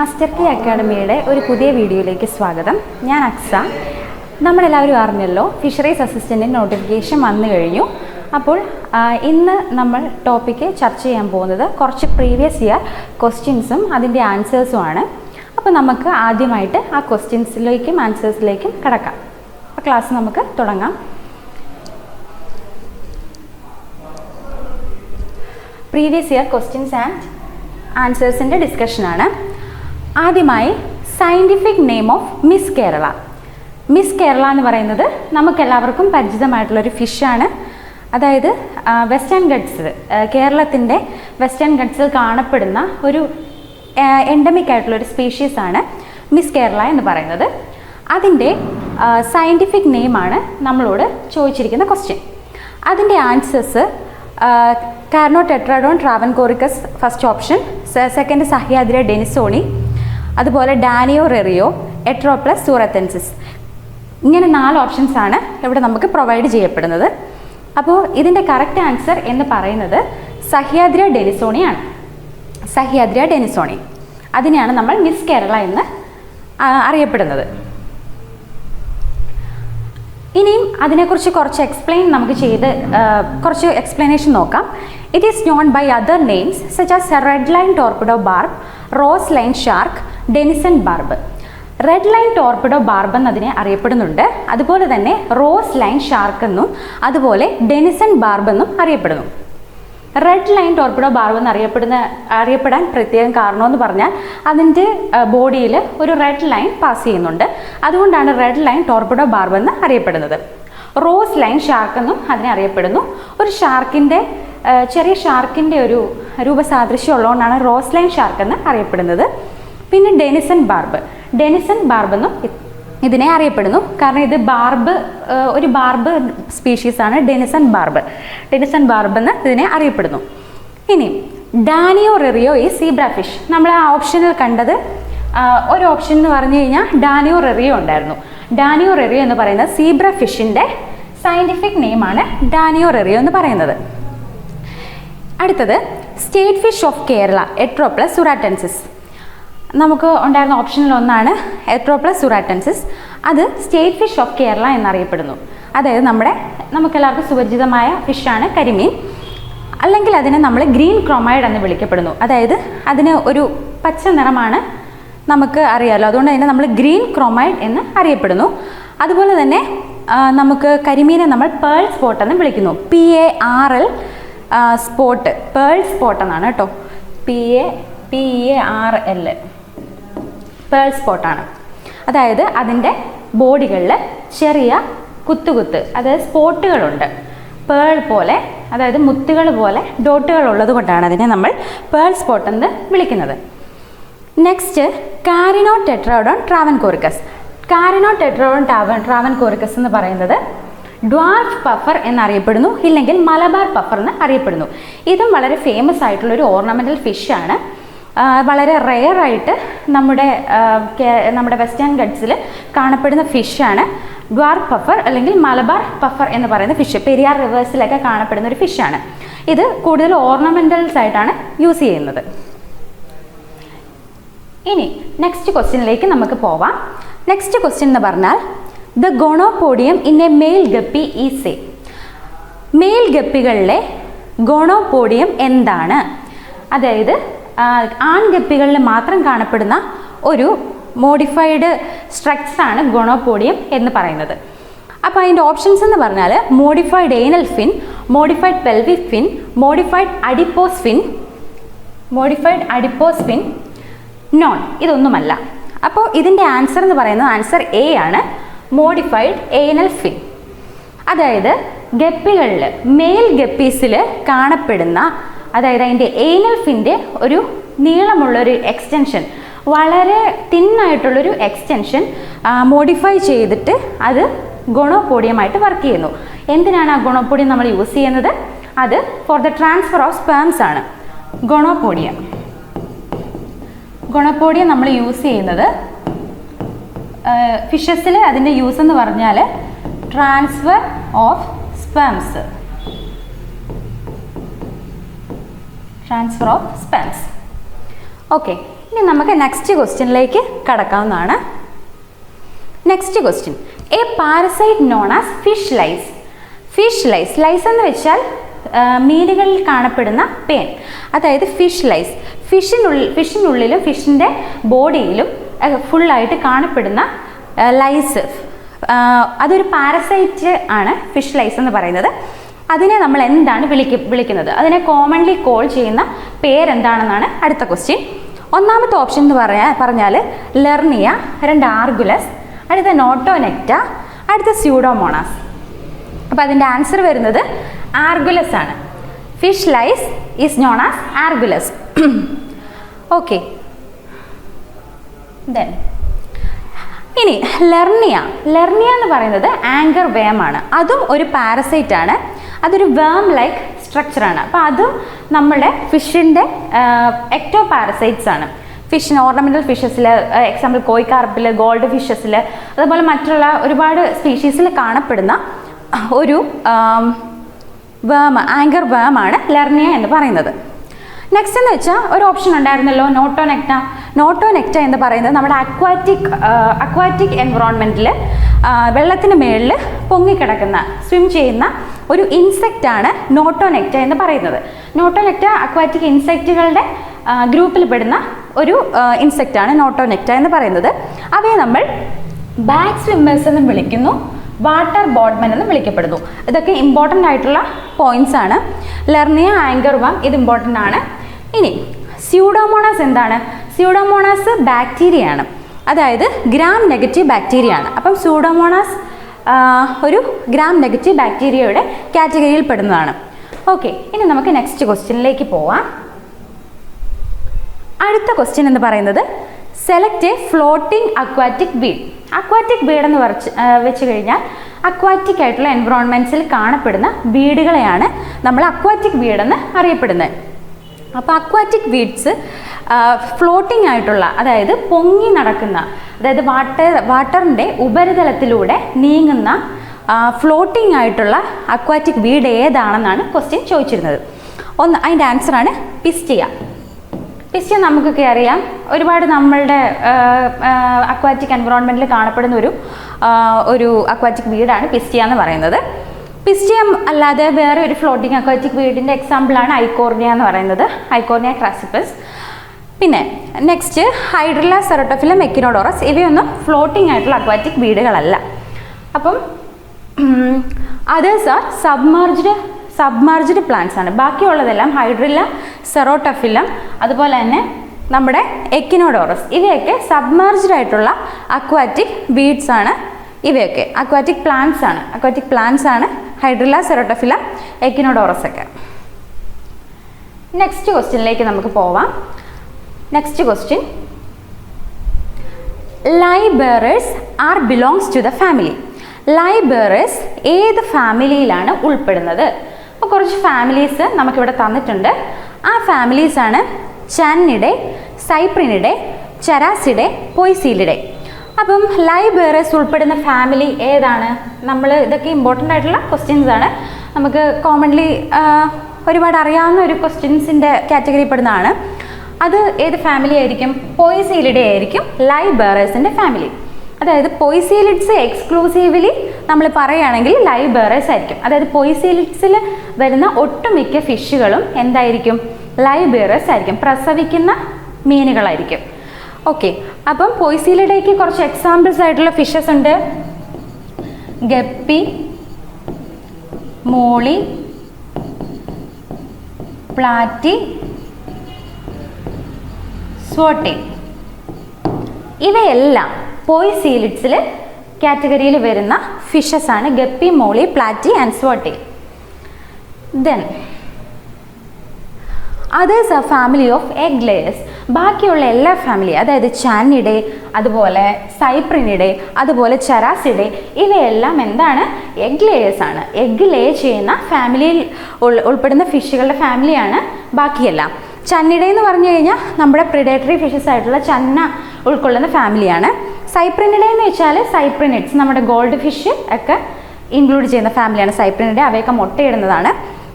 Master കി അക്കാഡമിയുടെ ഒരു പുതിയ വീഡിയോയിലേക്ക് സ്വാഗതം. ഞാൻ അക്സ. നമ്മളെല്ലാവരും അറിഞ്ഞല്ലോ ഫിഷറീസ് അസിസ്റ്റന്റിന്റെ നോട്ടിഫിക്കേഷൻ വന്നു കഴിഞ്ഞു. അപ്പോൾ ഇന്ന് നമ്മൾ ടോപ്പിക്ക് ചർച്ച ചെയ്യാൻ പോകുന്നത് കുറച്ച് പ്രീവിയസ് ഇയർ ക്വസ്റ്റ്യൻസും അതിന്റെ ആൻസേഴ്സും ആണ്. അപ്പോൾ നമുക്ക് ആദ്യമായിട്ട് ആ ക്വസ്റ്റ്യൻസിലേക്കും ആൻസേഴ്സിലേക്കും കിടക്കാം. അപ്പോൾ ക്ലാസ് നമുക്ക് തുടങ്ങാം. പ്രീവിയസ് ഇയർ ക്വസ്റ്റ്യൻസ് ആൻഡ് ആൻസേഴ്സിന്റെ ഡിസ്കഷനാണ് ആദ്യമായി scientific name of Miss Kerala Miss Kerala എന്ന് പറയുന്നത് നമുക്കെല്ലാവർക്കും പരിചിതമായിട്ടുള്ളൊരു ഫിഷാണ് അതായത് വെസ്റ്റേൺ ഗഡ്സ് കേരളത്തിന്റെ വെസ്റ്റേൺ ഗഡ്സിൽ കാണപ്പെടുന്ന ഒരു എൻഡമിക് ആയിട്ടുള്ളൊരു ആണ് മിസ് കേരള എന്ന് പറയുന്നത്. അതിന്റെ സയന്റിഫിക് നെയിമാണ് നമ്മളോട് ചോദിച്ചിരിക്കുന്ന ക്വസ്റ്റ്യൻ അതിന്റെ answers Carinotetraodon travancoricus first option second Sahyadria denisonii അതുപോലെ ഡാനിയോ റെറിയോ എട്രോപ്ലസ് സൂറത്തൻസിസ്. ഇങ്ങനെ നാല് ഓപ്ഷൻസ് ആണ് ഇവിടെ നമുക്ക് പ്രൊവൈഡ് ചെയ്യപ്പെടുന്നത്. അപ്പോൾ ഇതിന്റെ കറക്റ്റ് ആൻസർ എന്ന് പറയുന്നത് സഹ്യാദ്ര ഡെനിസോണിയാണ്. സഹ്യാദ്ര ഡെനിസോണി. അതിനെയാണ് നമ്മൾ മിസ് കേരള എന്ന് അറിയപ്പെടുന്നത്. ഇനിയും അതിനെക്കുറിച്ച് കുറച്ച് എക്സ്പ്ലെയിൻ നമുക്ക് ചെയ്ത് കുറച്ച് എക്സ്പ്ലനേഷൻ നോക്കാം. It is known by other names such as red line torpedo barb rose line shark Denison barb. Red line torpedo barb എന്നതിനെ അറിയപ്പെടുന്നുണ്ട്. അതുപോലെ തന്നെ റോസ് ലൈൻ ഷാർക്ക് എന്നും അതുപോലെ ഡെനിസൺ ബാർബ് എന്നും അറിയപ്പെടുന്നു. റെഡ് ലൈൻ ടോർപ്പിഡോ ബാർബ് എന്ന് അറിയപ്പെടുന്ന അറിയപ്പെടാൻ പ്രത്യേകം കാരണമെന്ന് പറഞ്ഞാൽ അതിന്റെ ബോഡിയിൽ ഒരു റെഡ് ലൈൻ പാസ് ചെയ്യുന്നുണ്ട്. അതുകൊണ്ടാണ് റെഡ് ലൈൻ ടോർപ്പിഡോ ബാർബ് എന്ന് അറിയപ്പെടുന്നത്. റോസ് ലൈൻ ഷാർക്ക് എന്നും അതിനെ അറിയപ്പെടുന്നു. ഒരു ഷാർക്കിന്റെ ചെറിയ ഷാർക്കിന്റെ ഒരു രൂപസാദൃശ്യം ഉള്ളതുകൊണ്ടാണ് റോസ് ലൈൻ ഷാർക്ക് എന്ന് അറിയപ്പെടുന്നത്. പിന്നെ ഡെനിസൺ ബാർബ് ഡെനിസൺ ബാർബ് എന്നും ഇതിനെ അറിയപ്പെടുന്നു. കാരണം ഇത് ബാർബ് ഒരു ബാർബ് സ്പീഷീസ് ആണ് ഡെനിസൺ ബാർബ് ഡെനിസൺ ബാർബ് എന്ന് ഇതിനെ അറിയപ്പെടുന്നു. ഇനി ഡാനിയോ റെറിയോ ഈ സീബ്ര ഫിഷ് നമ്മൾ ആ ഓപ്ഷനിൽ കണ്ടത് ഒരു ഓപ്ഷൻ എന്ന് പറഞ്ഞു കഴിഞ്ഞാൽ ഡാനിയോ റെറിയോ ഉണ്ടായിരുന്നു. ഡാനിയോ റെറിയോ എന്ന് പറയുന്നത് സീബ്ര ഫിഷിന്റെ സയന്റിഫിക് നെയിമാണ് ഡാനിയോ റെറിയോ എന്ന് പറയുന്നത്. അടുത്തത് state fish of Kerala Etroplus suratensis നമുക്ക് ഉണ്ടായിരുന്ന ഓപ്ഷനിൽ ഒന്നാണ് എത്രോപ്ലസ് സുറാറ്റൻസിസ് അത് സ്റ്റേറ്റ് ഫിഷ് ഓഫ് കേരള എന്നറിയപ്പെടുന്നു. അതായത് നമ്മുടെ നമുക്കെല്ലാവർക്കും സുപരിചിതമായ ഫിഷാണ് കരിമീൻ. അല്ലെങ്കിൽ അതിനെ നമ്മൾ ഗ്രീൻ ക്രോമൈഡ് എന്ന് വിളിക്കപ്പെടുന്നു. അതായത് അതിന് ഒരു പച്ച നിറമാണ് നമുക്ക് അറിയാമല്ലോ അതുകൊണ്ട് തന്നെ നമ്മൾ ഗ്രീൻ ക്രോമൈഡ് എന്ന് അറിയപ്പെടുന്നു. അതുപോലെ തന്നെ നമുക്ക് കരിമീനെ നമ്മൾ പേൾ സ്പോട്ട് എന്ന് വിളിക്കുന്നു. P A R L spot. Pearl spot എന്നാണ് കേട്ടോ. P A P A R L pearl സ്പോട്ടാണ് അതായത് അതിന്റെ ബോഡികളിൽ ചെറിയ കുത്തുകുത്ത് അതായത് സ്പോട്ടുകളുണ്ട്. പേൾ പോലെ അതായത് മുത്തുകൾ പോലെ ഡോട്ടുകൾ ഉള്ളത് കൊണ്ടാണ് അതിനെ നമ്മൾ പേൾ സ്പോട്ട് എന്ന് വിളിക്കുന്നത്. നെക്സ്റ്റ് കാരിനോ ടെട്രോഡോൺ ട്രാവൻ കോറിക്കസ് കാരിനോ ടെട്രോഡോൺ ട്രാവൻ ട്രാവൻ കോറിക്കസ് എന്ന് പറയുന്നത് ഡ്വാർഫ് പഫർ എന്നറിയപ്പെടുന്നു ഇല്ലെങ്കിൽ മലബാർ പഫർ എന്ന് അറിയപ്പെടുന്നു. ഇതും വളരെ ഫേമസ് ആയിട്ടുള്ള ഒരു ഫിഷ് ഫിഷാണ് വളരെ റെയർ ആയിട്ട് നമ്മുടെ നമ്മുടെ വെസ്റ്റേൺ ഗഡ്സിൽ കാണപ്പെടുന്ന ഫിഷാണ്. ഗ്വാർ പഫർ അല്ലെങ്കിൽ മലബാർ പഫർ എന്ന് പറയുന്ന ഫിഷ് പെരിയാർ റിവേഴ്സിലൊക്കെ കാണപ്പെടുന്ന ഒരു ഫിഷാണ്. ഇത് കൂടുതൽ ഓർണമെന്റൽസ് ആയിട്ടാണ് യൂസ് ചെയ്യുന്നത്. ഇനി നെക്സ്റ്റ് ക്വസ്റ്റ്യനിലേക്ക് നമുക്ക് പോവാം. നെക്സ്റ്റ് ക്വസ്റ്റ്യൻ എന്ന് പറഞ്ഞാൽ the gonopodium in a male guppy ഈ സേ മെയിൽ ഗപ്പികളിലെ ഗോണോപോഡിയം എന്താണ്? അതായത് ആൺഗപ്പികളിൽ മാത്രം കാണപ്പെടുന്ന ഒരു മോഡിഫൈഡ് സ്ട്രക്ചറാണ് ഗുണോപോഡിയം എന്ന് പറയുന്നത്. അപ്പോൾ അതിന്റെ ഓപ്ഷൻസ് എന്ന് പറഞ്ഞാൽ modified anal fin modified pelvic fin modified adipose fin modified adipose fin none ഇതൊന്നുമല്ല. അപ്പോൾ ഇതിന്റെ ആൻസർ എന്ന് പറയുന്നത് ആൻസർ എ ആണ് മോഡിഫൈഡ് ഏനൽ ഫിൻ അതായത് ഗപ്പികളിൽ മെയിൽ ഗപ്പീസിൽ കാണപ്പെടുന്ന അതായത് അതിന്റെ ഏനൽ ഫിന്റെ ഒരു നീളമുള്ളൊരു എക്സ്റ്റൻഷൻ വളരെ തിന്നായിട്ടുള്ളൊരു എക്സ്റ്റൻഷൻ മോഡിഫൈ ചെയ്തിട്ട് അത് ഗുണോപോഡിയമായിട്ട് വർക്ക് ചെയ്യുന്നു. എന്തിനാണ് ആ ഗുണോപോഡിയം നമ്മൾ യൂസ് ചെയ്യുന്നത്? അത് for the transfer of sperms ആണ്. ഗുണോപോഡിയം ഗുണപ്പോടിയം നമ്മൾ യൂസ് ചെയ്യുന്നത് ഫിഷസിൽ അതിന്റെ യൂസ് എന്ന് പറഞ്ഞാൽ transfer of sperms transfer of sperms okay ഇനി നമുക്ക് നെക്സ്റ്റ് ക്വസ്റ്റ്യനിലേക്ക് കടക്കാവുന്നതാണ്. Next question a parasite known as fish lice fish lice lice എന്ന് വെച്ചാൽ മീനുകളിൽ കാണപ്പെടുന്ന പേൻ. അതായത് ഫിഷ് ലൈസ് ഫിഷിനുള്ളിൽ ഫിഷിനുള്ളിലും ഫിഷിന്റെ ബോഡിയിലും ഫുള്ളായിട്ട് കാണപ്പെടുന്ന ലൈസ് അതൊരു പാരസൈറ്റ് ആണ് ഫിഷ് ലൈസ് എന്ന് പറയുന്നത്. അതിനെ നമ്മൾ എന്താണ് വിളിക്ക വിളിക്കുന്നത്? അതിനെ കോമൺലി കോൾ ചെയ്യുന്ന പേരെന്താണെന്നാണ് അടുത്ത ക്വസ്റ്റ്യൻ ഒന്നാമത്തെ ഓപ്ഷൻ എന്ന് പറയാ പറഞ്ഞാൽ ലെർണിയ രണ്ട് ആർഗുലസ് അടുത്ത നോട്ടോനെക്റ്റ അടുത്ത സ്യൂഡോമോണാസ്. അപ്പോൾ അതിന്റെ ആൻസർ വരുന്നത് ആർഗുലസ് ആണ്. Fish lice is known as Argulus okay then ഇനി ലെർണിയ. ലെർണിയ എന്ന് പറയുന്നത് ആങ്കർ വേമാണ്. അതും ഒരു പാരസൈറ്റ് ആണ് അതൊരു വേം ലൈക്ക് സ്ട്രക്ചറാണ് അപ്പോൾ അതും നമ്മുടെ ഫിഷിന്റെ എക്ടോ പാരസൈറ്റ്സ് ആണ്. ഫിഷ് ഓർണമെന്റൽ ഫിഷസിൽ എക്സാമ്പിൾ കോയിക്കാർപ്പിൽ ഗോൾഡ് ഫിഷസിൽ അതുപോലെ മറ്റുള്ള ഒരുപാട് സ്പീഷീസിൽ കാണപ്പെടുന്ന ഒരു വേം ആങ്കർ വേമാണ് ലെർണിയ എന്ന് പറയുന്നത്. നെക്സ്റ്റ് എന്ന് വെച്ചാൽ ഒരു ഓപ്ഷൻ ഉണ്ടായിരുന്നല്ലോ നോട്ടോനെക്ട നോട്ടോനെക്ട എന്ന് പറയുന്നത് നമ്മുടെ അക്വാറ്റിക് അക്വാറ്റിക് എൻവറോൺമെന്റിൽ വെള്ളത്തിന് മുകളിൽ പൊങ്ങിക്കിടക്കുന്ന സ്വിം ചെയ്യുന്ന ഒരു ഇൻസെക്റ്റ് ആണ് നോട്ടോനെക്റ്റ എന്ന് പറയുന്നത്. നോട്ടോനെക്ട അക്വാറ്റിക് ഇൻസെക്റ്റുകളുടെ ഗ്രൂപ്പിൽ പെടുന്ന ഒരു ഇൻസെക്റ്റ് ആണ് നോട്ടോനെക്റ്റ എന്ന് പറയുന്നത്. അവയെ നമ്മൾ ബാക്ക് സ്വിമ്മേഴ്സ് എന്നും വിളിക്കുന്നു വാട്ടർ ബോഡ്മൻ എന്നും വിളിക്കപ്പെടുന്നു. ഇതൊക്കെ ഇമ്പോർട്ടന്റ് ആയിട്ടുള്ള പോയിന്റ്സ് ആണ്. ലെർണിയ ആങ്കർ വം ഇത് ഇമ്പോർട്ടന്റ് ആണ്. ഇനി സ്യൂഡോമോണാസ് എന്താണ്? സ്യൂഡോമോണാസ് ബാക്ടീരിയ ആണ് അതായത് ഗ്രാം നെഗറ്റീവ് ബാക്ടീരിയ ആണ് അപ്പം സ്യൂഡോമോണാസ് ഒരു ഗ്രാം നെഗറ്റീവ് ബാക്ടീരിയയുടെ കാറ്റഗറിയിൽ പെടുന്നതാണ്. ഓക്കെ ഇനി നമുക്ക് നെക്സ്റ്റ് ക്വസ്റ്റ്യനിലേക്ക് പോവാം. അടുത്ത ക്വസ്റ്റ്യൻ എന്ന് പറയുന്നത് select a floating aquatic weed aquatic weed എന്ന് വരച്ച് വെച്ച് കഴിഞ്ഞാൽ അക്വാറ്റിക് ആയിട്ടുള്ള എൻവറോൺമെന്റ്സിൽ കാണപ്പെടുന്ന ബീഡുകളെയാണ് നമ്മൾ അക്വാറ്റിക് ബീഡ് എന്ന് അറിയപ്പെടുന്നത്. അപ്പോൾ അക്വാറ്റിക് വീഡ്സ് ഫ്ലോട്ടിംഗ് ആയിട്ടുള്ള അതായത് പൊങ്ങി നടക്കുന്ന അതായത് വാട്ടർ വാട്ടറിന്റെ ഉപരിതലത്തിലൂടെ നീങ്ങുന്ന ഫ്ലോട്ടിംഗ് ആയിട്ടുള്ള അക്വാറ്റിക് വീഡ് ഏതാണെന്നാണ് ക്വസ്റ്റ്യൻ ചോദിച്ചിരുന്നത്. ഒന്ന് അതിന്റെ ആൻസറാണ് പിസ്റ്റിയ പിസ്റ്റിയ നമുക്കൊക്കെ അറിയാം. ഒരുപാട് നമ്മളുടെ അക്വാറ്റിക് എൻവറോൺമെന്റിൽ കാണപ്പെടുന്ന ഒരു ഒരു അക്വാറ്റിക് വീടാണ് പിസ്റ്റിയ എന്ന് പറയുന്നത്. പിസ്റ്റിയം അല്ലാതെ വേറെ ഒരു ഫ്ലോട്ടിംഗ് അക്വാറ്റിക് വീടിന്റെ എക്സാമ്പിളാണ് ഐക്കോർണിയ എന്ന് പറയുന്നത്. Eichhornia crassipes. പിന്നെ നെക്സ്റ്റ് ഹൈഡ്രില്ല സെറോട്ടോഫില മെക്കിനോഡോറസ് ഇവയൊന്നും ഫ്ലോട്ടിംഗ് ആയിട്ടുള്ള അക്വാറ്റിക് വീടുകളല്ല. അപ്പം others are submerged submerged plants ആണ്. ബാക്കിയുള്ളതെല്ലാം ഹൈഡ്രില്ല സെറോട്ടഫിലം അതുപോലെ തന്നെ നമ്മുടെ എക്കിനോഡോറസ്. ഇവയൊക്കെ സബ്മർജ്ഡ് ആയിട്ടുള്ള അക്വാറ്റിക് വീഡ്സ് ആണ്. ഇവയൊക്കെ അക്വാറ്റിക് പ്ലാന്റ്സ് ആണ്. അക്വാറ്റിക് പ്ലാന്റ്സ് ആണ്. ഹൈഡ്രില്ല സെറോട്ടഫില എക്കിനോഡോറസ് ഒക്കെ നെക്സ്റ്റ് ക്വസ്റ്റ്യനിലേക്ക് നമുക്ക് പോവാം. Next question livebearers are belongs to the family livebearers ഏത് ഫാമിലിയിലാണ് ഉൾപ്പെടുന്നത്? അപ്പോൾ കുറച്ച് ഫാമിലീസ് നമുക്കിവിടെ തന്നിട്ടുണ്ട്. ആ ഫാമിലീസാണ് ചാനിടെ സൈപ്രിനിടെ ചരാസിടെ പൊയ്സീലിഡെ അപ്പം ലൈവ് ബേറേഴ്സ് ഉൾപ്പെടുന്ന ഫാമിലി ഏതാണ്? നമ്മൾ ഇതൊക്കെ ഇമ്പോർട്ടന്റ് ആയിട്ടുള്ള ക്വസ്റ്റ്യൻസ് ആണ്. നമുക്ക് കോമൺലി ഒരുപാട് അറിയാവുന്ന ഒരു ക്വസ്റ്റ്യൻസിന്റെ കാറ്റഗറി പെടുന്നതാണ്. അത് ഏത് ഫാമിലി ആയിരിക്കും? പോയിസീലിഡേ ആയിരിക്കും ലൈവ് ബേറേഴ്സിന്റെ ഫാമിലി അതായത് പോയിസീലിഡ്സ് എക്സ്ക്ലൂസീവ്ലി നമ്മൾ പറയുകയാണെങ്കിൽ ലൈവ് ബേറേഴ്സ് ആയിരിക്കും. അതായത് പോയിസീലിഡ്സിൽ വരുന്ന ഒട്ടുമിക്ക ഫിഷുകളും എന്തായിരിക്കും? ലൈവ് ബേറേഴ്സ് ആയിരിക്കും. പ്രസവിക്കുന്ന മീനുകളായിരിക്കും. ഓക്കെ അപ്പം പൊയ്സീലിഡേക്ക് കുറച്ച് എക്സാമ്പിൾസ് ആയിട്ടുള്ള ഫിഷസ് ഉണ്ട്. Guppy molly platy swordtail. ഇവയെല്ലാം പോയിസീലിഡ്സിൽ കാറ്റഗറിയിൽ വരുന്ന ഫിഷസ് ആണ് guppy molly platy and swordtail. Then others ആ ഫാമിലി ഓഫ് എഗ് ലേയേഴ്സ് ബാക്കിയുള്ള എല്ലാ ഫാമിലി അതായത് ചാനിഡെ അതുപോലെ സൈപ്രിനിഡെ അതുപോലെ ചെറാസിഡെ ഇവയെല്ലാം എന്താണ്? എഗ് ലേയേഴ്സ് ആണ്. എഗ് ലേ ചെയ്യുന്ന ഫാമിലിയിൽ ഉൾപ്പെടുന്ന ഫിഷുകളുടെ ഫാമിലിയാണ് ബാക്കിയെല്ലാം. ചന്നിട എന്ന് പറഞ്ഞു കഴിഞ്ഞാൽ നമ്മുടെ പ്രിഡേറ്ററി ഫിഷസ് ആയിട്ടുള്ള ചന്ന ഉൾക്കൊള്ളുന്ന ഫാമിലിയാണ് സൈപ്രിനിഡ എന്ന് വെച്ചാൽ സൈപ്രിനിഡ്സ് നമ്മുടെ ഗോൾഡ് ഫിഷ് ഒക്കെ ഇൻക്ലൂഡ് ചെയ്യുന്ന ഫാമിലിയാണ് സൈപ്രിനിഡ അവയൊക്കെ മുട്ടയിടുന്നതാണ്.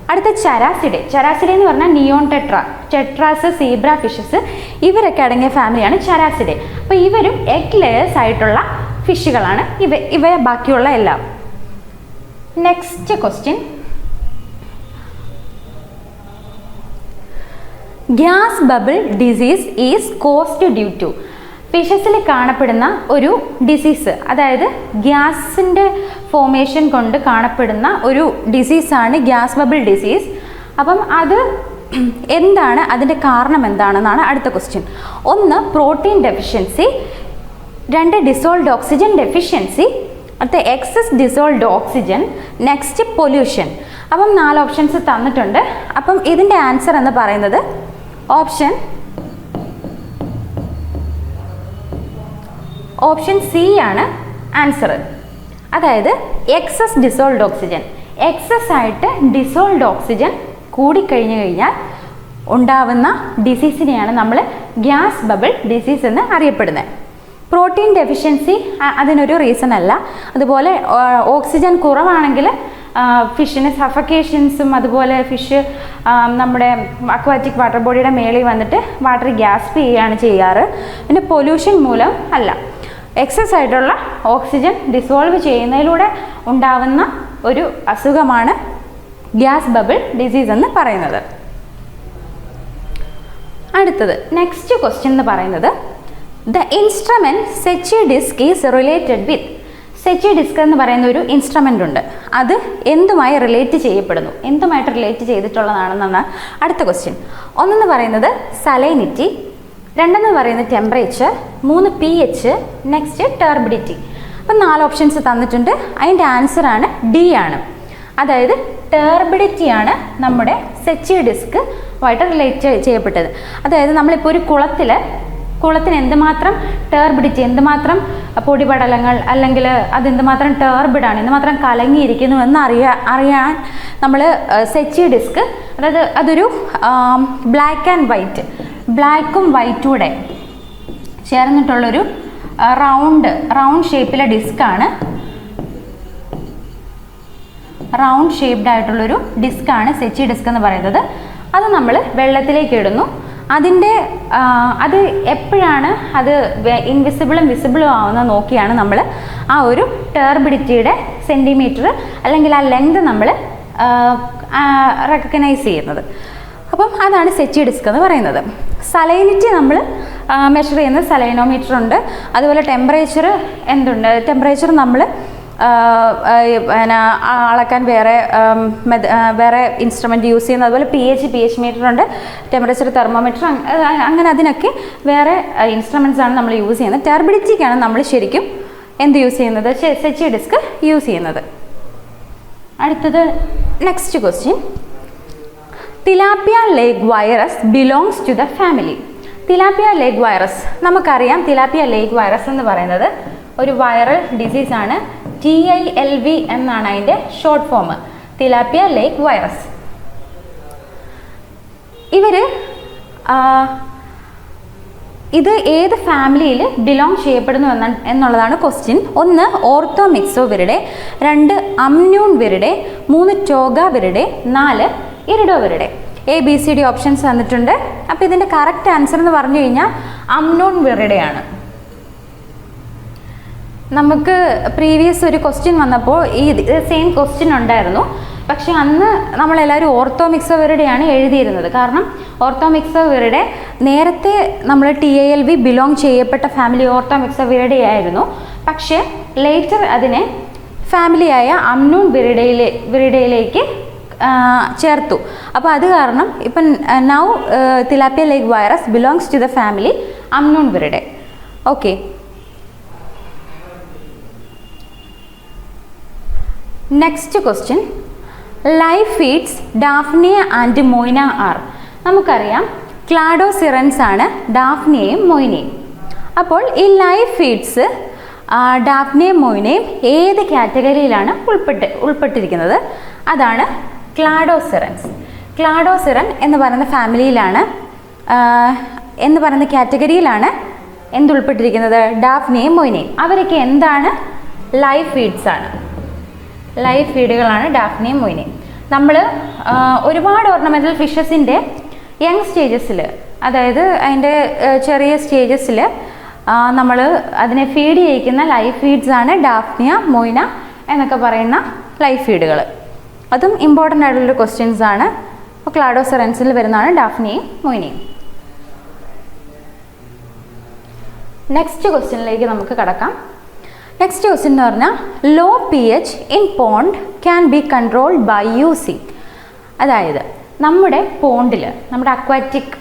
അടുത്ത ചരാസിഡെ. ചരാസിഡെ എന്ന് പറഞ്ഞാൽ neon tetra tetras zebra fishes ഇവരൊക്കെ അടങ്ങിയ ഫാമിലിയാണ് ചരാസിഡെ. അപ്പോൾ ഇവരും എഗ് ലെയേഴ്സ് ആയിട്ടുള്ള ഫിഷുകളാണ് ഇവ ഇവ ബാക്കിയുള്ള എല്ലാം. Next question gas bubble disease is caused due to ഫിഷസിൽ കാണപ്പെടുന്ന ഒരു ഡിസീസ് അതായത് ഗ്യാസിന്റെ ഫോമേഷൻ കൊണ്ട് കാണപ്പെടുന്ന ഒരു ഡിസീസാണ് ഗ്യാസ് ബബിൾ ഡിസീസ് അപ്പം അത് എന്താണ്? അതിന്റെ കാരണം എന്താണെന്നാണ് അടുത്ത ക്വസ്റ്റ്യൻ ഒന്ന് പ്രോട്ടീൻ ഡെഫിഷ്യൻസി രണ്ട് ഡിസോൾഡ് ഓക്സിജൻ ഡെഫിഷ്യൻസി അടുത്ത excess dissolved oxygen next pollution അപ്പം നാല് ഓപ്ഷൻസ് തന്നിട്ടുണ്ട്. അപ്പം ഇതിന്റെ ആൻസർ എന്ന് പറയുന്നത് ഓപ്ഷൻ ഓപ്ഷൻ സി ആണ് ആൻസർ. അതായത് എക്സസ് ഡിസോൾഡ് ഓക്സിജൻ എക്സസ് ആയിട്ട് ഡിസോൾഡ് ഓക്സിജൻ കൂടിക്കഴിഞ്ഞു കഴിഞ്ഞാൽ ഉണ്ടാവുന്ന ഡിസീസിനെയാണ് നമ്മൾ ഗ്യാസ് ബബിൾ ഡിസീസ് എന്ന് അറിയപ്പെടുന്നത് പ്രോട്ടീൻ ഡെഫിഷ്യൻസി അതിനൊരു റീസൺ അല്ല. അതുപോലെ ഓക്സിജൻ കുറവാണെങ്കിൽ ഫിഷിന് സഫക്കേഷൻസും അതുപോലെ ഫിഷ് നമ്മുടെ അക്വാറ്റിക് വാട്ടർ ബോഡിയുടെ മേളിൽ വന്നിട്ട് വാട്ടർ ഗ്യാസ്പ് ചെയ്യുകയാണ് ചെയ്യാറ്. പിന്നെ പൊല്യൂഷൻ മൂലം അല്ല. എക്സസ് ആയിട്ടുള്ള ഓക്സിജൻ ഡിസോൾവ് ചെയ്യുന്നതിലൂടെ ഉണ്ടാവുന്ന ഒരു അസുഖമാണ് ഗ്യാസ് ബബിൾ ഡിസീസ് എന്ന് പറയുന്നത്. അടുത്തത് നെക്സ്റ്റ് ക്വസ്റ്റ്യൻ എന്ന് പറയുന്നത് the instrument സെച്ചി disk is related with സെച്ചി disk എന്ന് പറയുന്ന ഒരു ഇൻസ്ട്രുമെന്റ് ഉണ്ട്. അത് എന്തുമായി റിലേറ്റ് ചെയ്യപ്പെടുന്നു? എന്തുമായിട്ട് റിലേറ്റ് ചെയ്തിട്ടുള്ളതാണെന്നാണ് അടുത്ത ക്വസ്റ്റ്യൻ ഒന്നെന്ന് പറയുന്നത് സലൈനിറ്റി രണ്ടെന്ന് പറയുന്ന ടെമ്പറേച്ചർ മൂന്ന് പി എച്ച് നെക്സ്റ്റ് ടെർബിഡിറ്റി അപ്പം നാല് ഓപ്ഷൻസ് തന്നിട്ടുണ്ട്. അതിന്റെ ആൻസർ ആണ് ഡി ആണ്. അതായത് ടെർബിഡിറ്റിയാണ് നമ്മുടെ സെച്ചി ഡിസ്ക് ആയിട്ട് റിലേറ്റ് ചെയ്യപ്പെട്ടത്. അതായത് നമ്മളിപ്പോൾ ഒരു കുളത്തിൽ കുളത്തിന് എന്തുമാത്രം ടേർബിഡിറ്റി എന്തുമാത്രം പൊടിപടലങ്ങൾ അല്ലെങ്കിൽ അതെന്തുമാത്രം ടേർബിഡാണ് എന്തുമാത്രം കലങ്ങിയിരിക്കുന്നു എന്ന് അറിയാ അറിയാൻ നമ്മൾ സെച്ചി ഡിസ്ക് അതായത് അതൊരു ബ്ലാക്ക് ആൻഡ് വൈറ്റ് ബ്ലാക്കും വൈറ്റും വൈറ്റൂടെ ചേർന്നിട്ടുള്ളൊരു റൗണ്ട് റൗണ്ട് ഷേപ്പിലെ ഡിസ്ക്കാണ് റൗണ്ട് ഷേപ്ഡ് ആയിട്ടുള്ളൊരു ഡിസ്ക്കാണ് സെച്ചി ഡിസ്ക് എന്ന് പറയുന്നത്. അത് നമ്മൾ വെള്ളത്തിലേക്ക് ഇടുന്നു. അതിന്റെ അത് എപ്പോഴാണ് അത് ഇൻവിസിബിളും വിസിബിളും ആവുന്നത് നോക്കിയാണ് നമ്മൾ ആ ഒരു ടേർബിഡിറ്റിയുടെ സെന്റിമീറ്റർ അല്ലെങ്കിൽ ആ ലെങ്ത് നമ്മൾ റെക്കഗ്നൈസ് ചെയ്യുന്നത്. അപ്പം അതാണ് സെച്ചി ഡിസ്ക് എന്ന് പറയുന്നത്. സലൈനിറ്റി നമ്മൾ മെഷർ ചെയ്യുന്ന സലൈനോമീറ്റർ ഉണ്ട്. അതുപോലെ ടെമ്പറേച്ചർ എന്തുണ്ട്? ടെമ്പറേച്ചർ നമ്മൾ പിന്നെ അളക്കാൻ വേറെ വേറെ ഇൻസ്ട്രുമെന്റ് യൂസ് ചെയ്യുന്നത് അതുപോലെ P H P H meter ഉണ്ട് ടെമ്പറേച്ചർ തെർമോമീറ്റർ അങ്ങനെ അതിനൊക്കെ വേറെ ഇൻസ്ട്രുമെന്റ്സ് ആണ് നമ്മൾ യൂസ് ചെയ്യുന്നത്. ടെർബിഡിറ്റിക്കാണ് നമ്മൾ ശരിക്കും എന്ത് യൂസ് ചെയ്യുന്നത്? സെച്ചി ഡിസ്ക് യൂസ് ചെയ്യുന്നത്. അടുത്തത് next question tilapia lake virus belongs to the family tilapia lake virus നമുക്കറിയാം തിലാപ്പിയ ലേഗ് വൈറസ് എന്ന് പറയുന്നത് ഒരു വൈറൽ ഡിസീസാണ് ടി ഐ എൽ വി എന്നാണ് അതിന്റെ short form tilapia lake virus ഇവർ ഇത് ഏത് ഫാമിലിയിൽ ബിലോങ് ചെയ്യപ്പെടുന്നു എന്ന എന്നുള്ളതാണ് ക്വസ്റ്റ്യൻ ഒന്ന് ഓർത്തോമിക്സോ മിക്സോവിരുടെ രണ്ട് അമ്ന്യൂൺ വിരുടെ മൂന്ന് ടോഗ വിരുടെ നാല് ഇരിഡോ അവരുടെ A B C D options തന്നിട്ടുണ്ട്. അപ്പോൾ ഇതിന്റെ കറക്റ്റ് ആൻസർ എന്ന് പറഞ്ഞു കഴിഞ്ഞാൽ അമ്നോൺ വിറിടെയാണ്. നമുക്ക് പ്രീവിയസ് ഒരു ക്വസ്റ്റ്യൻ വന്നപ്പോൾ ഈ സെയിം ക്വസ്റ്റ്യൻ ഉണ്ടായിരുന്നു. പക്ഷെ അന്ന് നമ്മളെല്ലാവരും ഓർത്തോമിക്സവറുടെയാണ് എഴുതിയിരുന്നത്. കാരണം ഓർത്തോമിക്സവറുടെ നേരത്തെ നമ്മൾ T A L V belong ചെയ്യപ്പെട്ട ഫാമിലി ഓർത്തോമിക്സവറുടെ ആയിരുന്നു പക്ഷേ ലേറ്റർ അതിനെ ഫാമിലിയായ അമ്നൂൺ ബിറിഡയിലെ ബിറിഡയിലേക്ക് ചേർത്തു. അപ്പോൾ അത് കാരണം ഇപ്പം now tilapia lake virus belongs to the family അംനോൺ വരുടെ okay next question live feeds Daphnia and Moina are നമുക്കറിയാം ക്ലാഡോസിറൻസ് ആണ് ഡാഫ്നിയയും മൊയ്നയും അപ്പോൾ ഈ ലൈഫ് ഫീഡ്സ് ഡാഫ്നിയും മൊയ്നയും ഏത് കാറ്റഗറിയിലാണ് ഉൾപ്പെട്ട് ഉൾപ്പെട്ടിരിക്കുന്നത്? അതാണ് ക്ലാഡോസിറൻസ്. ക്ലാഡോസിറൻ എന്ന് പറയുന്ന ഫാമിലിയിലാണ് എന്ന് പറയുന്ന കാറ്റഗറിയിലാണ് എന്തുൾപ്പെട്ടിരിക്കുന്നത് ഡാഫ്നെയും മൊയ്നയും അവരൊക്കെ എന്താണ്? ലൈഫ് ഫീഡ്സ് ആണ്. ലൈഫ് ഫീഡുകളാണ് ഡാഫ്നെയും മൊയ്നെയും നമ്മൾ ഒരുപാട് ഓർണമെന്റൽ ഫിഷസിന്റെ യങ് സ്റ്റേജസിൽ അതായത് അതിന്റെ ചെറിയ സ്റ്റേജസിൽ നമ്മൾ അതിനെ ഫീഡ് ചെയ്യിക്കുന്ന ലൈഫ് ഫീഡ്സ് ആണ് ഡാഫ്നിയ മൊയ്ന എന്നൊക്കെ പറയുന്ന ലൈഫ് ഫീഡുകൾ അതും ഇമ്പോർട്ടന്റ് ആയിട്ടുള്ളൊരു ക്വസ്റ്റ്യൻസ് ആണ്. അപ്പോൾ ക്ലാഡോസെറൻസിൽ വരുന്നതാണ് ഡാഫ്നിയും മൊയ്നയും. നെക്സ്റ്റ് ക്വസ്റ്റ്യനിലേക്ക് നമുക്ക് കടക്കാം. നെക്സ്റ്റ് ക്വസ്റ്റ്യൻ എന്ന് പറഞ്ഞാൽ low P H in pond can be controlled by using അതായത് നമ്മുടെ പോണ്ടിൽ നമ്മുടെ അക്വാറ്റിക്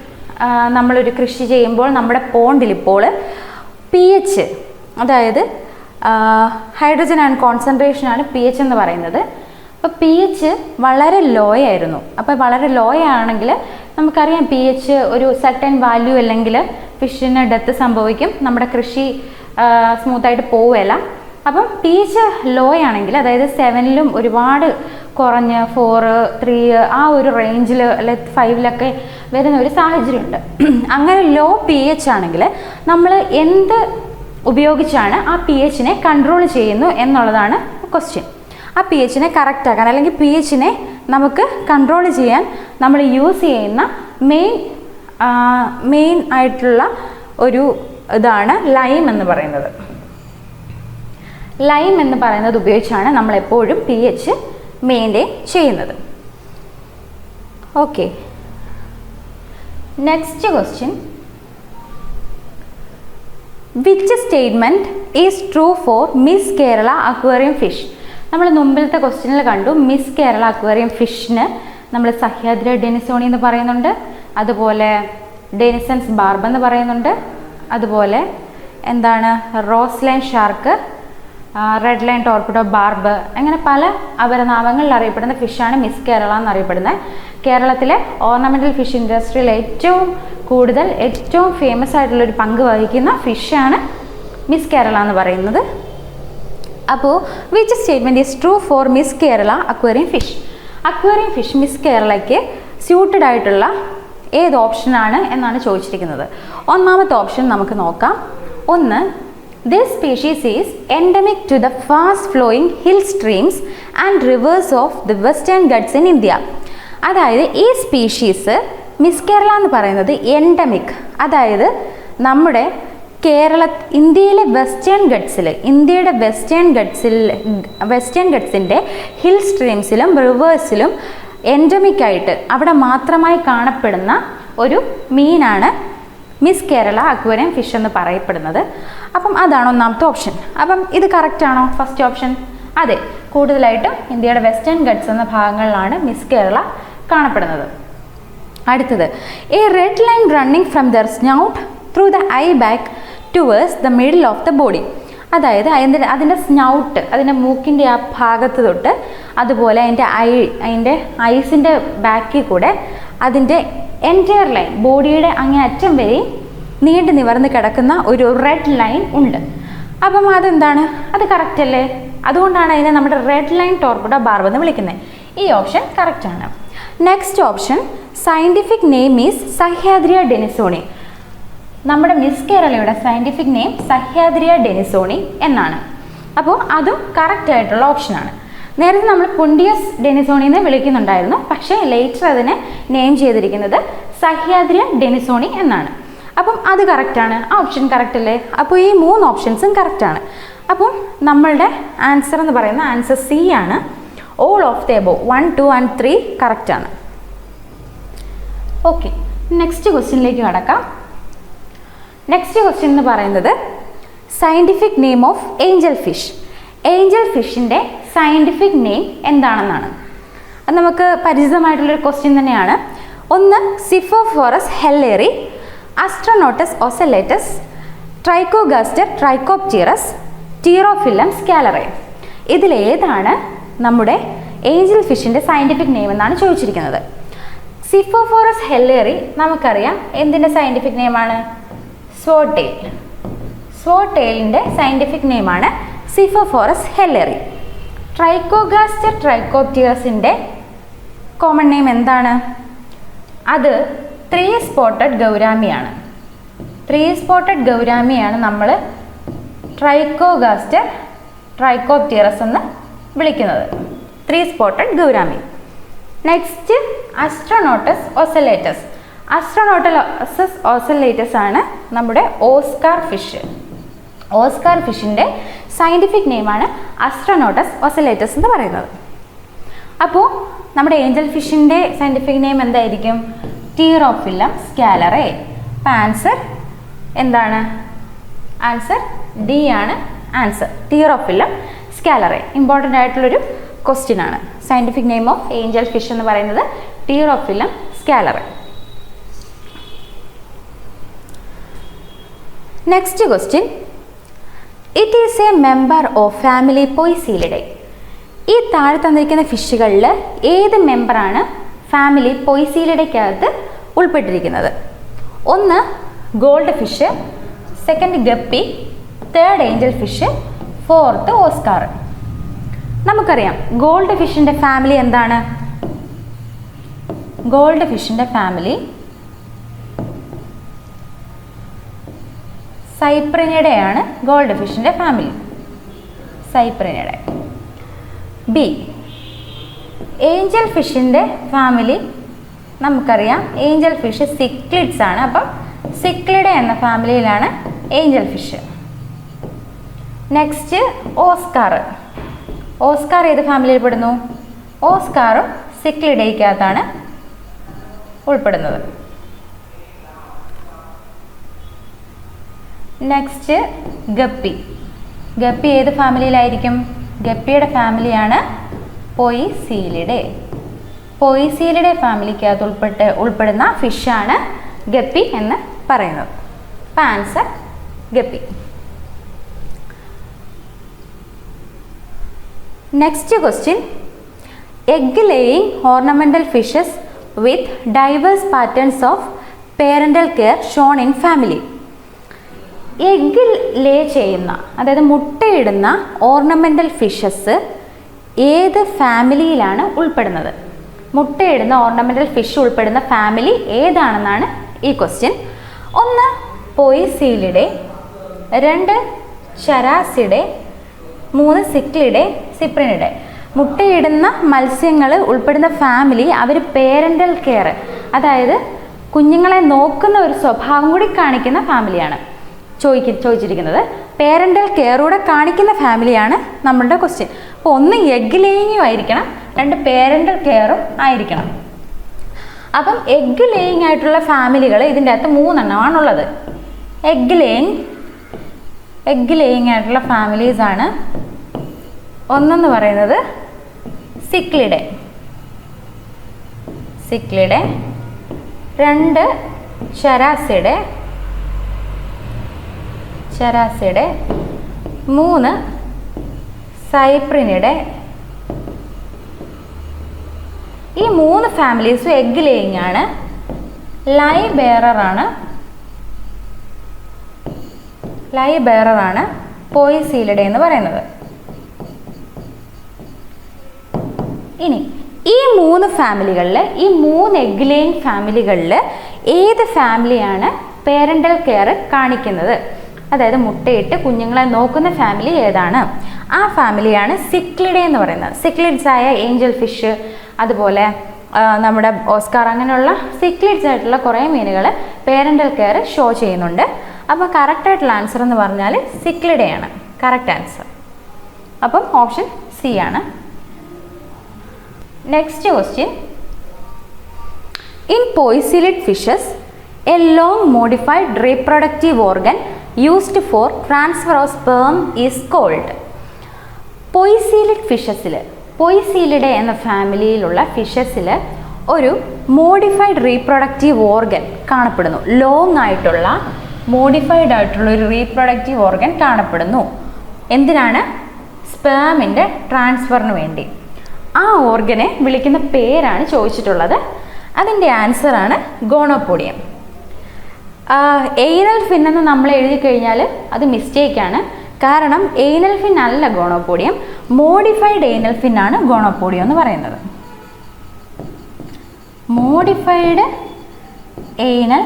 നമ്മളൊരു കൃഷി ചെയ്യുമ്പോൾ നമ്മുടെ പോണ്ടിൽ ഇപ്പോൾ പി എച്ച് അതായത് ഹൈഡ്രജൻ ആൻഡ് കോൺസെൻട്രേഷനാണ് പി എച്ച് എന്ന് പറയുന്നത്. അപ്പോൾ പി എച്ച് വളരെ ലോ ആയിരുന്നു. അപ്പോൾ വളരെ ലോ ആണെങ്കിൽ നമുക്കറിയാം പി എച്ച് ഒരു സർട്ടൻ വാല്യൂ അല്ലെങ്കിൽ ഫിഷിന് ഡെത്ത് സംഭവിക്കും. നമ്മുടെ കൃഷി സ്മൂത്തായിട്ട് പോവുകയല്ല. അപ്പം പി എച്ച് ലോ ആണെങ്കിൽ അതായത് സെവനിലും ഒരുപാട് കുറഞ്ഞ് ഫോറ് ത്രീ ആ ഒരു റേഞ്ചിൽ അല്ലെ ഫൈവിലൊക്കെ വരുന്ന ഒരു സാഹചര്യമുണ്ട്. അങ്ങനെ ലോ പി എച്ച് ആണെങ്കിൽ നമ്മൾ എന്ത് ഉപയോഗിച്ചാണ് ആ പി എച്ചിനെ കൺട്രോൾ ചെയ്യുന്നു എന്നുള്ളതാണ് ക്വസ്റ്റ്യൻ ആ പി എച്ചിനെ കറക്റ്റ് ആക്കാൻ അല്ലെങ്കിൽ പി എച്ചിനെ നമുക്ക് കൺട്രോൾ ചെയ്യാൻ നമ്മൾ യൂസ് ചെയ്യുന്ന മെയിൻ മെയിൻ ആയിട്ടുള്ള ഒരു ഇതാണ് ലൈം എന്ന് പറയുന്നത്. ലൈം എന്ന് പറയുന്നത് ഉപയോഗിച്ചാണ് നമ്മൾ എപ്പോഴും പി എച്ച് മെയിന്റെയിൻ ചെയ്യുന്നത്. Okay next question which statement is true for Miss Kerala aquarium fish നമ്മൾ മുമ്പിലത്തെ ക്വസ്റ്റ്യനിൽ കണ്ടു മിസ് കേരള അക്വേറിയം ഫിഷിന് നമ്മൾ സഹ്യാദ്ര ഡെനിസോണി എന്ന് പറയുന്നുണ്ട്. അതുപോലെ ഡെനിസൻസ് ബാർബ് എന്ന് പറയുന്നുണ്ട്. അതുപോലെ എന്താണ് rose line shark red line torpedo barb അങ്ങനെ പല നാമങ്ങളിൽ അറിയപ്പെടുന്ന ഫിഷാണ് മിസ് കേരള എന്നറിയപ്പെടുന്നത് കേരളത്തിലെ ഓർണമെന്റൽ ഫിഷ് ഇൻഡസ്ട്രിയിൽ ഏറ്റവും കൂടുതൽ ഏറ്റവും ഫേമസ് ആയിട്ടുള്ളൊരു പങ്ക് വഹിക്കുന്ന ഫിഷാണ് മിസ് കേരള എന്ന് പറയുന്നത്. അപ്പോൾ which statement is true for Miss Kerala aquarium fish aquarium fish Miss കേരളയ്ക്ക് suited ആയിട്ടുള്ള ഏത് ഓപ്ഷനാണ് എന്നാണ് ചോദിച്ചിരിക്കുന്നത്. ഒന്നാമത്തെ ഓപ്ഷൻ നമുക്ക് നോക്കാം. ഒന്ന് this species is endemic to the fast flowing hill streams and rivers of the Western Ghats in India അതായത് ഈ സ്പീഷീസ് മിസ് കേരള എന്ന് പറയുന്നത് എൻഡമിക് അതായത് നമ്മുടെ കേരള ഇന്ത്യയിലെ വെസ്റ്റേൺ ഗഡ്സിൽ ഇന്ത്യയുടെ വെസ്റ്റേൺ ഗഡ്സിൽ വെസ്റ്റേൺ ഗഡ്സിന്റെ ഹിൽ സ്ട്രീംസിലും റിവേഴ്സിലും എൻഡമിക് ആയിട്ട് അവിടെ മാത്രമായി കാണപ്പെടുന്ന ഒരു മീനാണ് മിസ് കേരള അക്വേറിയം ഫിഷ് എന്ന് പറയപ്പെടുന്നത്. അപ്പം അതാണ് ഒന്നാമത്തെ ഓപ്ഷൻ അപ്പം ഇത് കറക്റ്റ് ആണോ? ഫസ്റ്റ് ഓപ്ഷൻ അതെ കൂടുതലായിട്ടും ഇന്ത്യയുടെ വെസ്റ്റേൺ ഗഡ്സ് എന്ന ഭാഗങ്ങളിലാണ് മിസ് കേരള കാണപ്പെടുന്നത്. അടുത്തത് a red line running from their snout through the eye back towards the middle of the body അതായത് അതിന്റെ അതിന്റെ സ്നൗട്ട് അതിന്റെ മൂക്കിന്റെ ആ ഭാഗത്ത് തൊട്ട് അതുപോലെ അതിന്റെ ഐ അതിന്റെ ഐസിന്റെ ബാക്കിൽ കൂടെ അതിന്റെ എന്റയർ ലൈൻ ബോഡിയുടെ അങ്ങേ അറ്റം വരെ നീണ്ടു നിവർന്ന് കിടക്കുന്ന ഒരു റെഡ് ലൈൻ ഉണ്ട്. അപ്പം അതെന്താണ്? അത് കറക്റ്റ് അല്ലേ? അതുകൊണ്ടാണ് അതിനെ നമ്മുടെ റെഡ് ലൈൻ ടോർപ്പിഡോ ബാർബ് എന്ന് വിളിക്കുന്നത്. ഈ ഓപ്ഷൻ കറക്റ്റ് ആണ്. Next option scientific name is Sahyadria denisonii നമ്മുടെ മിസ് കേരളയുടെ സയന്റിഫിക് നെയിം സഹ്യാദ്രിയ ഡെനിസോണി എന്നാണ്. അപ്പോൾ അതും കറക്റ്റ് ആയിട്ടുള്ള ഓപ്ഷനാണ് നേരത്തെ നമ്മൾ പുണ്ടിയസ് ഡെനിസോണി എന്ന് വിളിക്കുന്നുണ്ടായിരുന്നു. പക്ഷേ ലേറ്റർ അതിനെ നെയിം ചെയ്തിരിക്കുന്നത് സഹ്യാദ്രിയ ഡെനിസോണി എന്നാണ്. അപ്പം അത് കറക്റ്റാണ് ആ ഓപ്ഷൻ കറക്റ്റ് അല്ലേ? അപ്പോൾ ഈ മൂന്ന് ഓപ്ഷൻസും കറക്റ്റാണ് അപ്പം നമ്മളുടെ ആൻസർ എന്ന് പറയുന്ന ആൻസർ സി ആണ്. All of the above one two and three കറക്റ്റാണ് ഓക്കെ നെക്സ്റ്റ് ക്വസ്റ്റ്യനിലേക്ക് കടക്കാം. നെക്സ്റ്റ് ക്വസ്റ്റ്യൻ എന്ന് പറയുന്നത് scientific name of angel fish angel ഫിഷിന്റെ scientific name എന്താണെന്നാണ്. അത് നമുക്ക് പരിചിതമായിട്ടുള്ളൊരു ക്വസ്റ്റ്യൻ തന്നെയാണ്. ഒന്ന് സിഫോഫോറസ് ഹെല്ലേറി അസ്ട്രനോട്ടസ് ഒസലേറ്റസ് ട്രൈക്കോഗാസ്റ്റർ ട്രൈക്കോപ്റ്റീറസ് ടീറോഫില്ലം സ്കാലറേ ഇതിലേതാണ് നമ്മുടെ ഏഞ്ചൽ ഫിഷിന്റെ സയന്റിഫിക് നെയിം എന്നാണ് ചോദിച്ചിരിക്കുന്നത്. സിഫോഫോറസ് ഹെല്ലേറി നമുക്കറിയാം എന്തിന്റെ സയന്റിഫിക് നെയിമാണ് സ്വോട്ടേൽ സ്വോട്ടെയിലിന്റെ സയന്റിഫിക് നെയിമാണ് സിഫോഫോറസ് ഹെല്ലറി ട്രൈക്കോഗാസ്റ്റർ ട്രൈക്കോപ്റ്റിയേഴ്സിന്റെ കോമൺ നെയിം എന്താണ്? അത് ത്രീ സ്പോട്ടഡ് ഗൗരാമിയാണ്. ത്രീ സ്പോട്ടഡ് ഗൗരാമിയാണ് നമ്മൾ ട്രൈക്കോഗാസ്റ്റർ ട്രൈക്കോപ്റ്റിയറസ് എന്ന് വിളിക്കുന്നത്. Three spotted gourami. Next Astronotus ocellatus Astronotus ocellatus ആണ് നമ്മുടെ ഓസ്കാർ ഫിഷ്. ഓസ്കാർ ഫിഷിന്റെ സയന്റിഫിക് നെയിമാണ് അസ്ട്രോനോട്ടസ് ഒസലേറ്റസ് എന്ന് പറയുന്നത്. അപ്പോൾ നമ്മുടെ ഏഞ്ചൽ ഫിഷിന്റെ സയന്റിഫിക് നെയിം എന്തായിരിക്കും? ടീറോഫില്ലം സ്കാലറേ ആൻസർ എന്താണ്? ആൻസർ ഡി ആണ് ആൻസർ ടീറോഫില്ലം സ്കാലറേ ഇമ്പോർട്ടന്റ് ആയിട്ടുള്ളൊരു ക്വസ്റ്റ്യൻ ആണ്. Scientific name of angel fish എന്ന് പറയുന്നത് Pterophyllum scalare next question it is a member of family Poeciliidae ഈ താഴെ തന്നിരിക്കുന്ന ഫിഷുകളിൽ ഏത് മെമ്പറാണ് ഫാമിലി പൊയ്സീലിഡയ്ക്കകത്ത് ഉൾപ്പെട്ടിരിക്കുന്നത്? ഒന്ന് gold fish second guppy. Third angel fish fourth Oscar നമുക്കറിയാം ഗോൾഡ് ഫിഷിന്റെ ഫാമിലി എന്താണ്? ഗോൾഡ് ഫിഷിന്റെ ഫാമിലി സൈപ്രിനിഡയാണ് ഗോൾഡ് ഫിഷിന്റെ ഫാമിലി സൈപ്രിനിഡെ ബി ഏഞ്ചൽ ഫിഷിന്റെ ഫാമിലി നമുക്കറിയാം. ഏഞ്ചൽ ഫിഷ് സിക്ലിഡ്സ് ആണ്. അപ്പം സിക്ലിഡ എന്ന ഫാമിലിയിലാണ് angel fish next Oscar Oscar ഏത് ഫാമിലിയിൽ പെടുന്നു? ഓസ്കാറും സിക്ലിഡയ്ക്കകത്താണ് ഉൾപ്പെടുന്നത്. Next guppy. ഗപ്പി ഏത് ഫാമിലിയിലായിരിക്കും? ഗപ്പിയുടെ ഫാമിലിയാണ് പൊയ്സീലിഡെ പൊയ്സീലിഡെ ഫാമിലിക്കകത്ത് ഉൾപ്പെട്ട് ഉൾപ്പെടുന്ന ഫിഷാണ് ഗപ്പി എന്ന് പറയുന്നത്. അപ്പം answer guppy. Next question egg laying ornamental fishes with diverse patterns of parental care shown in family egg lay ചെയ്യുന്ന അതായത് മുട്ടയിടുന്ന ഓർണമെന്റൽ ഫിഷസ് ഏത് ഫാമിലിയിലാണ് ഉൾപ്പെടുന്നത്? മുട്ടയിടുന്ന ഓർണമെന്റൽ ഫിഷ് ഉൾപ്പെടുന്ന ഫാമിലി ഏതാണെന്നാണ് ഈ ക്വസ്റ്റ്യൻ ഒന്ന് പോയിസീലിഡെ രണ്ട് ചരാസിഡെ മൂന്ന് സിക്ലിഡെ സിപ്രിനിഡെ മുട്ടയിടുന്ന മത്സ്യങ്ങൾ ഉൾപ്പെടുന്ന ഫാമിലി അവർ പേരന്റൽ കെയർ അതായത് കുഞ്ഞുങ്ങളെ നോക്കുന്ന ഒരു സ്വഭാവം കൂടി കാണിക്കുന്ന ഫാമിലിയാണ് ചോദിക്ക ചോദിച്ചിരിക്കുന്നത്. പേരന്റൽ കെയറൂടെ കാണിക്കുന്ന ഫാമിലിയാണ് നമ്മളുടെ ക്വസ്റ്റ്യൻ അപ്പോൾ ഒന്ന് എഗ് ലേയിങ്ങും ആയിരിക്കണം രണ്ട് പേരന്റൽ കെയറും ആയിരിക്കണം. അപ്പം എഗ് ലേയിങ് ആയിട്ടുള്ള ഫാമിലികൾ ഇതിന്റെ അകത്ത് മൂന്നെണ്ണമാണുള്ളത്. എഗ് ലേയിങ് എഗ് ലേയിങ് ആയിട്ടുള്ള ഫാമിലീസാണ് ഒന്നെന്ന് പറയുന്നത് സിക്ലിഡെ സിക്ലിഡെ രണ്ട് ശരാസിയുടെ ശരാസിയുടെ മൂന്ന് സൈപ്രിനിടെ ഈ മൂന്ന് ഫാമിലീസും എഗ് ലേയിങ് ആണ് ലൈ ബെയറർ ആണ്. ലൈ ബെയറർ ആണ് പോയിസീലിഡ എന്ന് പറയുന്നത്. ഇനി ഈ മൂന്ന് ഫാമിലികളിൽ ഈ മൂന്ന് എഗ് ലേയിങ് ഫാമിലികളിൽ ഏത് ഫാമിലിയാണ് പേരന്റൽ കെയർ കാണിക്കുന്നത്? അതായത് മുട്ടയിട്ട് കുഞ്ഞുങ്ങളെ നോക്കുന്ന ഫാമിലി ഏതാണ്? ആ ഫാമിലിയാണ് സിക്ലിഡെ എന്ന് പറയുന്നത്. സിക്ലിഡ്സ് ആയ ഏഞ്ചൽ ഫിഷ് അതുപോലെ നമ്മുടെ ഓസ്കാർ അങ്ങനെയുള്ള സിക്ലിഡ്സ് ആയിട്ടുള്ള കുറേ മീനുകൾ പേരന്റൽ കെയർ ഷോ ചെയ്യുന്നുണ്ട്. അപ്പോൾ കറക്റ്റായിട്ടുള്ള ആൻസർ എന്ന് പറഞ്ഞാൽ സിക്ലിഡയാണ്. കറക്റ്റ് ആൻസർ അപ്പം ഓപ്ഷൻ സി ആണ്. Next question in poeciliid fishes a long modified reproductive organ used for transfer of sperm is called poeciliid ഫിഷസിൽ Poeciliidae എന്ന ഫാമിലിയിലുള്ള ഫിഷസിൽ ഒരു മോഡിഫൈഡ് റീപ്രൊഡക്റ്റീവ് ഓർഗൻ കാണപ്പെടുന്നു. ലോങ് ആയിട്ടുള്ള മോഡിഫൈഡ് ആയിട്ടുള്ള ഒരു റീപ്രൊഡക്റ്റീവ് ഓർഗൻ കാണപ്പെടുന്നു. എന്തിനാണ്? സ്പേമിന്റെ ട്രാൻസ്ഫറിന് വേണ്ടി. ആ ഓർഗനെ വിളിക്കുന്ന പേരാണ് ചോദിച്ചിട്ടുള്ളത്. അതിന്റെ ആൻസറാണ് ഗോണോപോഡിയം എയ്നൽ ഫിൻ എന്ന് നമ്മൾ എഴുതി കഴിഞ്ഞാൽ അത് മിസ്റ്റേക്കാണ് കാരണം എയ്നൽ ഫിൻ അല്ല ഗോണോപോഡിയം. മോഡിഫൈഡ് എയ്നൽ ഫിൻ ആണ് ഗോണോപോഡിയം എന്ന് പറയുന്നത്. മോഡിഫൈഡ് എയ്നൽ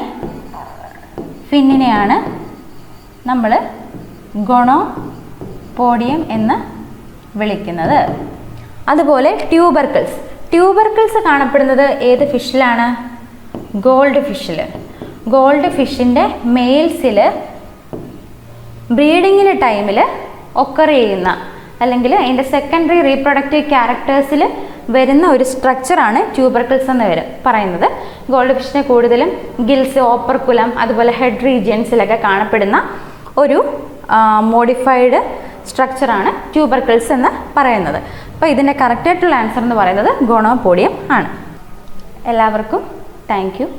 ഫിന്നിനെയാണ് നമ്മൾ ഗൊണോപോഡിയം എന്ന് വിളിക്കുന്നത്. അതുപോലെ ട്യൂബർക്കിൾസ് ട്യൂബർക്കിൾസ് കാണപ്പെടുന്നത് ഏത് ഫിഷിലാണ് ഗോൾഡ് ഫിഷിൽ ഗോൾഡ് ഫിഷിന്റെ മെയിൽസിൽ ബ്രീഡിങ്ങിന് ടൈമിൽ ഒക്കർ ചെയ്യുന്ന അല്ലെങ്കിൽ അതിന്റെ സെക്കൻഡറി റീപ്രൊഡക്റ്റീവ് ക്യാരക്ടേഴ്സിൽ വരുന്ന ഒരു സ്ട്രക്ചറാണ് ട്യൂബർക്കിൾസ് എന്ന് വരും പറയുന്നത്. ഗോൾഡ് ഫിഷിനെ കൂടുതലും ഗിൽസ് ഓപ്പർക്കുലം അതുപോലെ ഹെഡ് റീജിയൻസിലൊക്കെ കാണപ്പെടുന്ന ഒരു മോഡിഫൈഡ് സ്ട്രക്ചറാണ് ട്യൂബർക്കിൾസ് എന്ന് പറയുന്നത്. അപ്പോൾ ഇതിന്റെ കറക്റ്റായിട്ടുള്ള ആൻസർ എന്ന് പറയുന്നത് ഗോണോപോഡിയം ആണ്. എല്ലാവർക്കും താങ്ക്